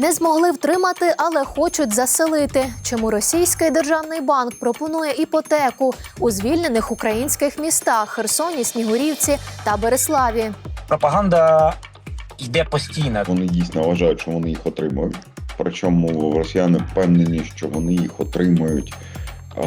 Не змогли втримати, але хочуть заселити. Чому російський державний банк пропонує іпотеку у звільнених українських містах Херсоні, Снігурівці та Береславі? Пропаганда йде постійно. Вони дійсно вважають, що вони їх отримують. Причому росіяни впевнені, що вони їх отримують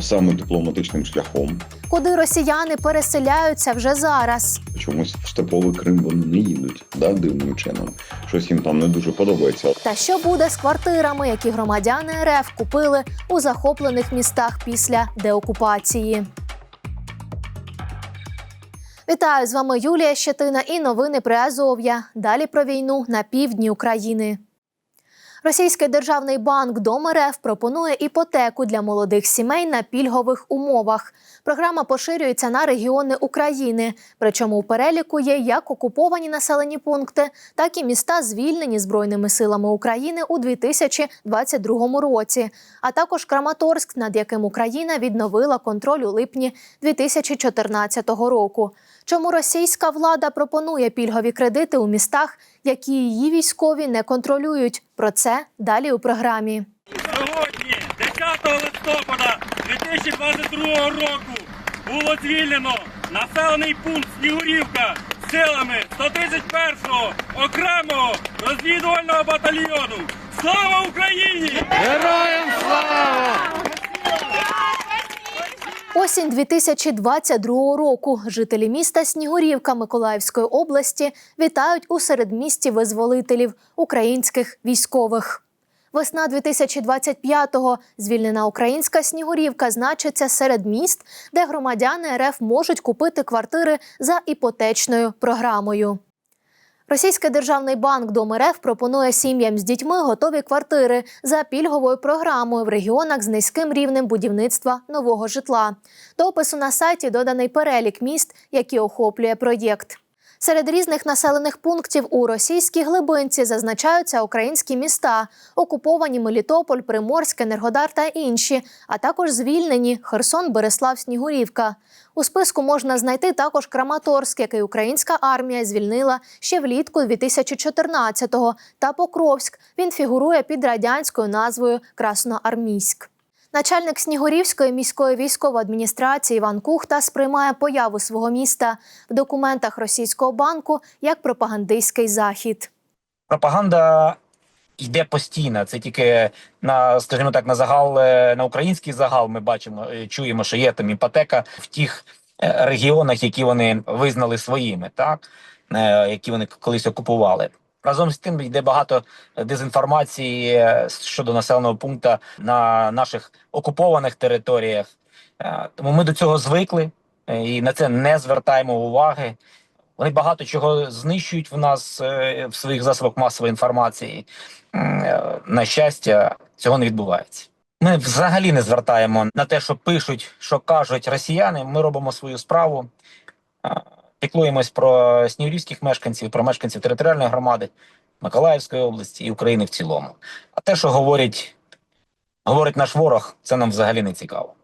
саме дипломатичним шляхом. Куди росіяни переселяються вже зараз? Чомусь в степовий Крим вони не їдуть, да, дивним чином. Щось їм там не дуже подобається. Та що буде з квартирами, які громадяни РФ купили у захоплених містах після деокупації? Вітаю з вами Юлія Щетина і новини про Азов'я. Далі про війну на півдні України. Російський державний банк Дом пропонує іпотеку для молодих сімей на пільгових умовах. Програма поширюється на регіони України. Причому у переліку є як окуповані населені пункти, так і міста, звільнені Збройними силами України у 2022 році, а також Краматорськ, над яким Україна відновила контроль у липні 2014 року. Чому російська влада пропонує пільгові кредити у містах, які її військові не контролюють? Про це далі у програмі. Сьогодні, 10 листопада 2022 року, було звільнено населений пункт Снігурівка силами 131-го окремого розвідувального батальйону. Слава Україні! Осінь 2022 року жителі міста Снігурівка Миколаївської області вітають у середмісті визволителів українських військових. Весна 2025-го звільнена українська Снігурівка значиться серед міст, де громадяни РФ можуть купити квартири за іпотечною програмою. Російський державний банк Дом РФ пропонує сім'ям з дітьми готові квартири за пільговою програмою в регіонах з низьким рівнем будівництва нового житла. До опису на сайті доданий перелік міст, які охоплює проєкт. Серед різних населених пунктів у російській глибинці зазначаються українські міста, окуповані Мелітополь, Приморськ, Енергодар та інші, а також звільнені Херсон, Береслав, Снігурівка. У списку можна знайти також Краматорськ, який українська армія звільнила ще влітку 2014-го, та Покровськ. Він фігурує під радянською назвою Красноармійськ. Начальник Снігурівської міської військової адміністрації Іван Кухта сприймає появу свого міста в документах російського банку як пропагандистський захід. Пропаганда йде постійно. Це тільки на, скажімо так, на загал е, на український загал. Ми бачимо, е, чуємо, що є там іпотека в тих е, регіонах, які вони визнали своїми, так які вони колись окупували. Разом з тим йде багато дезінформації е, щодо населеного пункту на наших окупованих територіях. Е, Тому ми до цього звикли е, і на це не звертаємо уваги. Вони багато чого знищують в нас е, в своїх засобах масової інформації. Е, На щастя, цього не відбувається. Ми взагалі не звертаємо на те, що пишуть, що кажуть росіяни. Ми робимо свою справу, е, піклуємось про снігурівських мешканців, про мешканців територіальної громади Миколаївської області і України в цілому. А те, що говорить, говорить наш ворог, це нам взагалі не цікаво.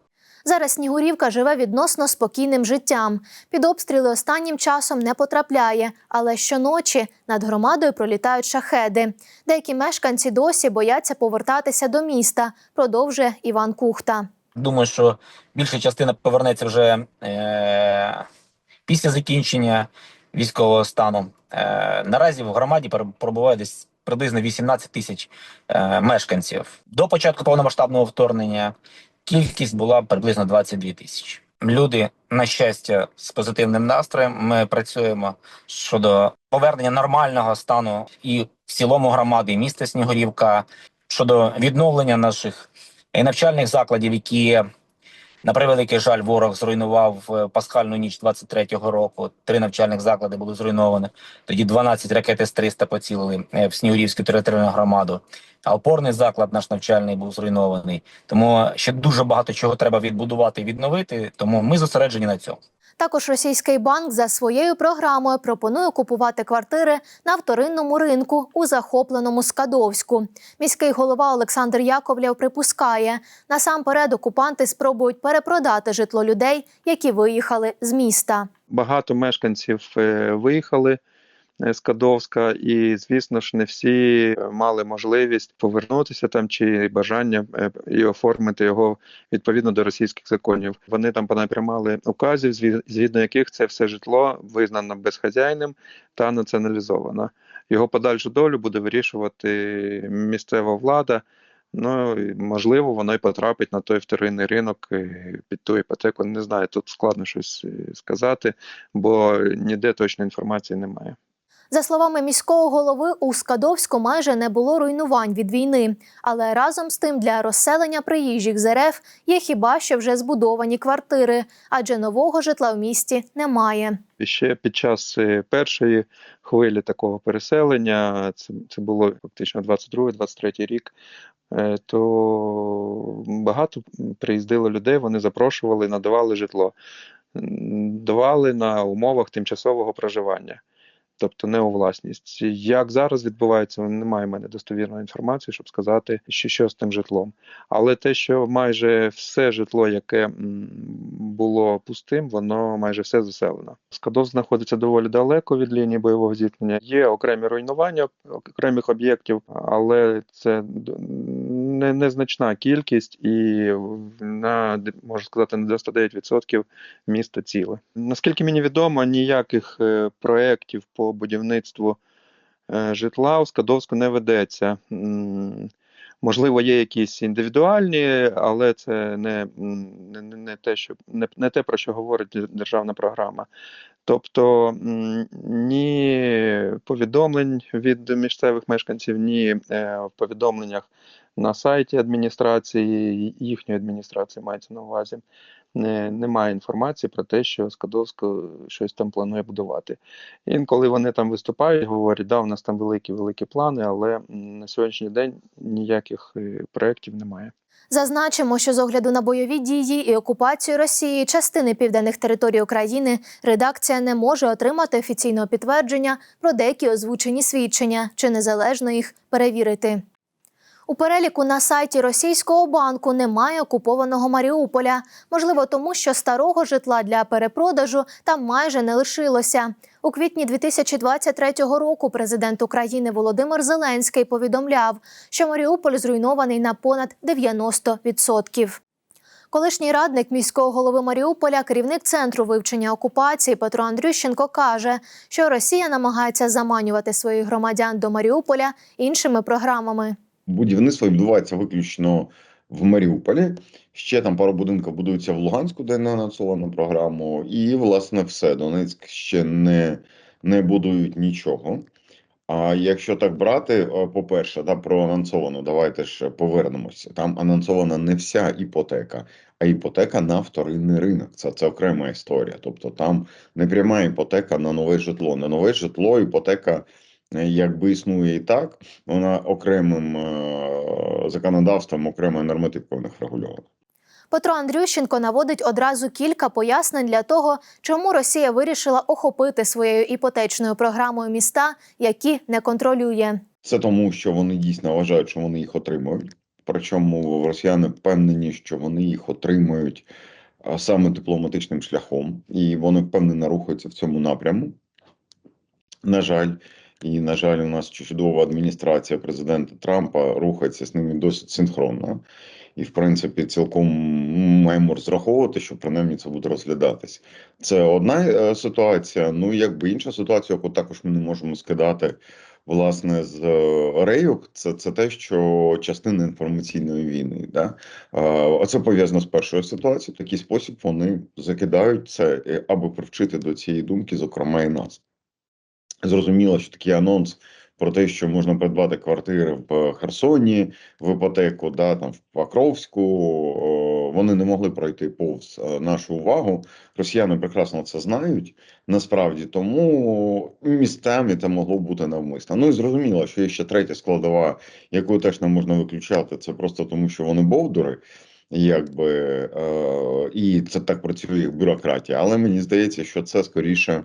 Зараз Снігурівка живе відносно спокійним життям. Під обстріли останнім часом не потрапляє, але щоночі над громадою пролітають шахеди. Деякі мешканці досі бояться повертатися до міста, продовжує Іван Кухта. Думаю, що більша частина повернеться вже е- після закінчення військового стану. Е- наразі в громаді пере- пробуває десь приблизно 18 тисяч е- мешканців. До початку повномасштабного вторгнення кількість була приблизно 22 тисячі. Люди, на щастя, з позитивним настроєм. Ми працюємо щодо повернення нормального стану і в цілому громади, і міста Снігурівка щодо відновлення наших навчальних закладів, які на превеликий жаль, ворог зруйнував е, пасхальну ніч 23-го року. Три навчальних заклади були зруйновані. Тоді 12 ракет С-300 поцілили е, в Снігурівську територіальну громаду. А опорний заклад наш навчальний був зруйнований. Тому ще дуже багато чого треба відбудувати і відновити. Тому ми зосереджені на цьому. Також російський банк за своєю програмою пропонує купувати квартири на вторинному ринку у захопленому Скадовську. Міський голова Олександр Яковлєв припускає, насамперед окупанти спробують перепродати житло людей, які виїхали з міста. багато мешканців е, виїхали Скадовська, і звісно ж, не всі е, мали можливість повернутися там чи бажання е, і оформити його відповідно до російських законів. Вони там понапрямали указів, згідно яких це все житло визнано безхазяйним та націоналізовано. Його подальшу долю буде вирішувати місцева влада. Ну можливо, воно і потрапить на той вторинний ринок е, під ту іпотеку. Не знаю, тут складно щось сказати, бо ніде точної інформації немає. За словами міського голови, у Скадовську майже не було руйнувань від війни, але разом з тим для розселення приїжджих з РФ є хіба що вже збудовані квартири, адже нового житла в місті немає. Ще під час е, першої хвилі такого переселення, це, це було фактично 22-23 рік, е, то багато приїздило людей, вони запрошували, надавали житло, давали на умовах тимчасового проживання. Тобто не у власність. Як зараз відбувається, немає в мене достовірної інформації, щоб сказати, що, що з тим житлом. Але те, що майже все житло, яке було пустим, воно майже все заселено. Скадов знаходиться доволі далеко від лінії бойового зіткнення. Є окремі руйнування окремих об'єктів, але це не, незначна кількість, і на можна сказати на 99% місто ціле. Наскільки мені відомо, ніяких е, проєктів по будівництву е, житла у Скадовську не ведеться. Можливо, є якісь індивідуальні, але це не, не, не- те, що не, не те, про що говорить державна програма. Тобто ні повідомлень від місцевих мешканців, ні е, в повідомленнях на сайті адміністрації, їхньої адміністрації мається на увазі. Не, немає інформації про те, що Скадовсько щось там планує будувати. Інколи вони там виступають, говорять, да, у нас там великі великі плани, але на сьогоднішній день ніяких е, проєктів немає. Зазначимо, що з огляду на бойові дії і окупацію Росії частини південних територій України редакція не може отримати офіційного підтвердження про деякі озвучені свідчення чи незалежно їх перевірити. У переліку на сайті російського банку немає окупованого Маріуполя. Можливо, тому що старого житла для перепродажу там майже не лишилося. У квітні 2023 року президент України Володимир Зеленський повідомляв, що Маріуполь зруйнований на понад 90%. Колишній радник міського голови Маріуполя, керівник центру вивчення окупації Петро Андрющенко каже, що Росія намагається заманювати своїх громадян до Маріуполя іншими програмами. Будівництво відбувається виключно в Маріуполі. Ще там пару будинків будуються в Луганську, де не анонсовано програму. І, власне, все. Донецьк ще не, не будують нічого. А якщо так брати, е, по-перше, да, про анонсовану, давайте ж повернемося. Там анонсована не вся іпотека, а іпотека на вторинний ринок. Це, це окрема історія. Тобто там не пряма іпотека на нове житло. На нове житло іпотека якби існує і так, вона окремим е, законодавством, окремою нормативкою не врегульована. Петро Андрющенко наводить одразу кілька пояснень для того, чому Росія вирішила охопити своєю іпотечною програмою міста, які не контролює. Це тому, що вони дійсно вважають, що вони їх отримують. Причому росіяни впевнені, що вони їх отримують саме дипломатичним шляхом, і вони впевнено рухаються в цьому напряму. На жаль, і на жаль, у нас чудова адміністрація президента Трампа рухається з ними досить синхронно. І, в принципі, цілком маємо розраховувати, що принаймні це буде розглядатись. Це одна е, ситуація. Ну, якби інша ситуація, яку також ми не можемо скидати власне з е, рейок, це, це те, що частина інформаційної війни. Да? Це пов'язано з першою ситуацією. В такий спосіб вони закидають це, е, аби привчити до цієї думки, зокрема, і нас. Зрозуміло, що такий анонс про те, що можна придбати квартири в Херсоні, в іпотеку, да, там в Покровську, вони не могли пройти повз е, нашу увагу. Росіяни прекрасно це знають насправді, тому місцями це могло бути навмисно. Ну і зрозуміло, що є ще третя складова, яку теж не можна виключати. Це просто тому, що вони бовдури. Якби е, і це так працює бюрократія, але мені здається, що це скоріше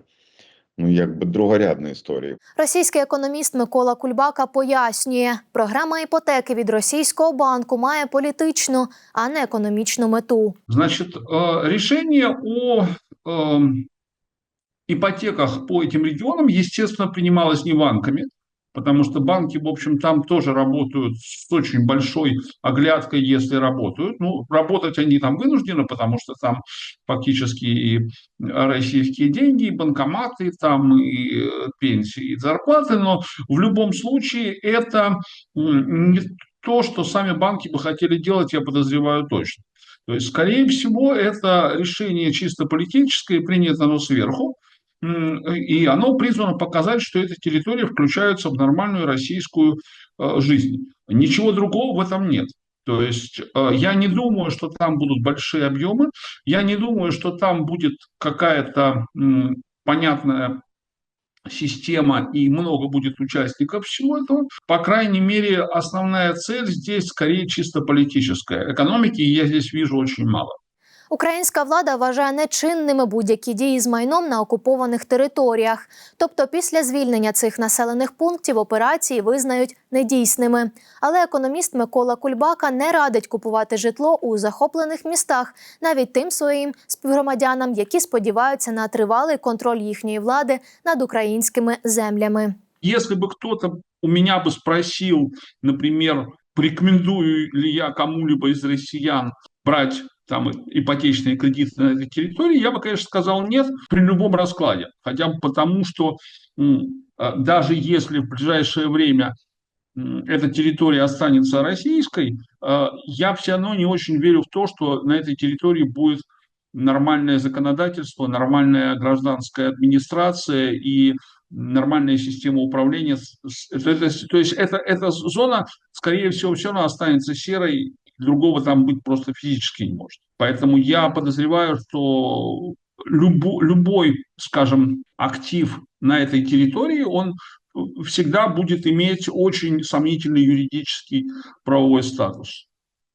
ну якби другорядна історія. Російський економіст Микола Кульбака пояснює, програма іпотеки від російського банку має політичну, а не економічну мету. Значит, э, решение о эм, ипотеках по этим регионам, естественно, принималось не банками, потому что банки, в общем, там тоже работают с очень большой оглядкой, если работают. Ну, работать они там вынуждены, потому что там фактически и российские деньги, и банкоматы, там и э, пенсии, и зарплаты, но в любом случае это не то, что сами банки бы хотели делать, я подозреваю точно. То есть, скорее всего, это решение чисто политическое, принято оно сверху, и оно призвано показать, что эти территории включаются в нормальную российскую э, жизнь. Ничего другого в этом нет. То есть э, я не думаю, что там будут большие объемы, я не думаю, что там будет какая-то понятная система и много будет участников всего этого. По крайней мере, основная цель здесь скорее чисто политическая. Экономики я здесь вижу очень мало. Українська влада вважає нечинними будь-які дії з майном на окупованих територіях. Тобто, після звільнення цих населених пунктів операції визнають недійсними. Але економіст Микола Кульбака не радить купувати житло у захоплених містах, навіть тим своїм співгромадянам, які сподіваються на тривалий контроль їхньої влади над українськими землями. Если бы кто-то у меня бы спросил, например, порекомендую ли я кому-либо из россиян брать там ипотечные кредиты на этой территории, я бы, конечно, сказал нет при любом раскладе. Хотя бы потому, что а, даже если в ближайшее время эта территория останется российской, а, я все равно не очень верю в то, что на этой территории будет нормальное законодательство, нормальная гражданская администрация и нормальная система управления. То есть это, эта зона, скорее всего, все равно останется серой, другого там быть просто физически не может. Поэтому я подозреваю, что любо- любой, скажем, актив на этой территории, он всегда будет иметь очень сомнительный юридический правовой статус.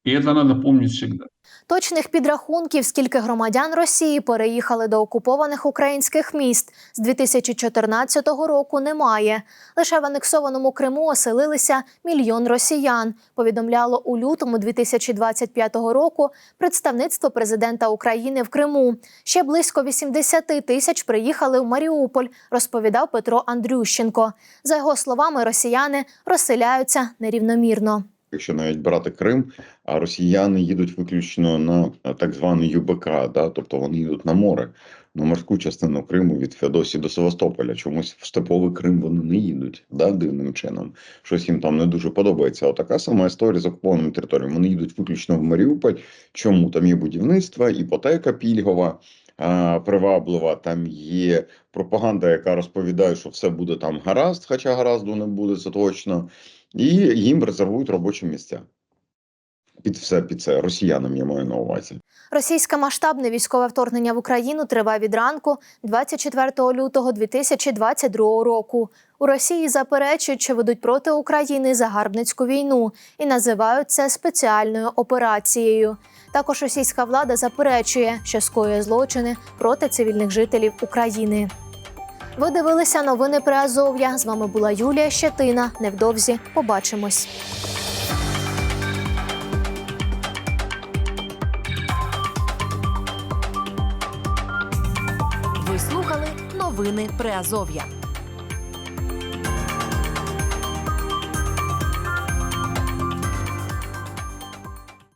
И это надо помнить всегда. Точних підрахунків, скільки громадян Росії переїхали до окупованих українських міст з 2014 року, немає. Лише в анексованому Криму оселилися мільйон росіян. Повідомляло у лютому 2025 року представництво президента України в Криму. Ще близько 80 тисяч приїхали в Маріуполь, розповідав Петро Андрющенко. За його словами, росіяни розселяються нерівномірно. Якщо навіть брати Крим, а росіяни їдуть виключно на е, так званий ЮБК, да, тобто вони їдуть на море, на морську частину Криму від Феодосії до Севастополя. Чомусь в степовий Крим вони не їдуть, да, дивним чином. Щось їм там не дуже подобається. Отака сама історія з окупованими територіями. Вони їдуть виключно в Маріуполь. Чому там є будівництво, іпотека пільгова. Приваблива, там є пропаганда, яка розповідає, що все буде там гаразд, хоча гаразду не буде, це точно і їм резервують робочі місця. Під все під це росіянам я маю на увазі. Російське масштабне військове вторгнення в Україну триває від ранку 24 лютого 2022 року. У Росії заперечують, що ведуть проти України загарбницьку війну і називають це спеціальною операцією. Також російська влада заперечує, що скоює злочини проти цивільних жителів України. Ви дивилися новини при Азов'я. З вами була Юлія Щетина. Невдовзі побачимось. Новини Приазов'я.